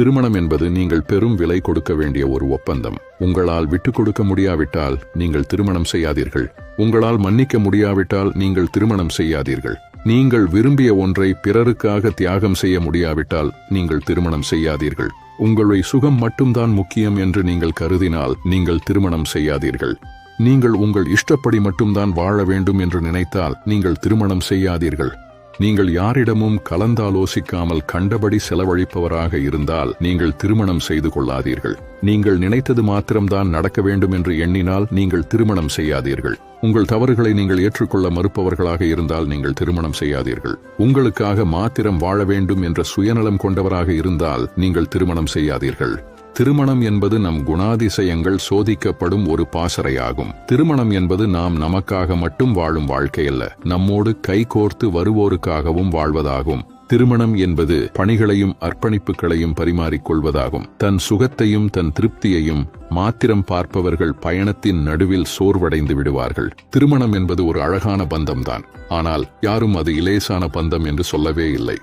திருமணம் என்பது நீங்கள் பெரும் விலை கொடுக்க வேண்டிய ஒரு ஒப்பந்தம். உங்களால் விட்டுக் கொடுக்க முடியாவிட்டால் நீங்கள் திருமணம் செய்யாதீர்கள். உங்களால் மன்னிக்க முடியாவிட்டால் நீங்கள் திருமணம் செய்யாதீர்கள். நீங்கள் விரும்பிய ஒன்றை பிறருக்காக தியாகம் செய்ய முடியாவிட்டால் நீங்கள் திருமணம் செய்யாதீர்கள். உங்களுடைய சுகம் மட்டும்தான் முக்கியம் என்று நீங்கள் கருதினால் நீங்கள் திருமணம் செய்யாதீர்கள். நீங்கள் உங்கள் இஷ்டப்படி மட்டும்தான் வாழ வேண்டும் என்று நினைத்தால் நீங்கள் திருமணம் செய்யாதீர்கள். நீங்கள் யாரிடமும் கலந்தாலோசிக்காமல் கண்டபடி செலவழிப்பவராக இருந்தால் நீங்கள் திருமணம் செய்து கொள்ளாதீர்கள். நீங்கள் நினைத்தது மாத்திரம்தான் நடக்க வேண்டும் என்று எண்ணினால் நீங்கள் திருமணம் செய்யாதீர்கள். உங்கள் தவறுகளை நீங்கள் ஏற்றுக்கொள்ள மறுப்பவர்களாக இருந்தால் நீங்கள் திருமணம் செய்யாதீர்கள். உங்களுக்காக மாத்திரம் வாழ வேண்டும் என்ற சுயநலம் கொண்டவராக இருந்தால் நீங்கள் திருமணம் செய்யாதீர்கள். திருமணம் என்பது நம் குணாதிசயங்கள் சோதிக்கப்படும் ஒரு பாசறையாகும். திருமணம் என்பது நாம் நமக்காக மட்டும் வாழும் வாழ்க்கையல்ல நம்மோடு கைகோர்த்து வருவோருக்காகவும் வாழ்வதாகும். திருமணம் என்பது பணிகளையும் அர்ப்பணிப்புகளையும் பரிமாறிக்கொள்வதாகும். தன் சுகத்தையும் தன் திருப்தியையும் மாத்திரம் பார்ப்பவர்கள் பயணத்தின் நடுவில் சோர்வடைந்து விடுவார்கள். திருமணம் என்பது ஒரு அழகான பந்தம்தான். ஆனால் யாரும் அது இலேசான பந்தம் என்று சொல்லவே இல்லை.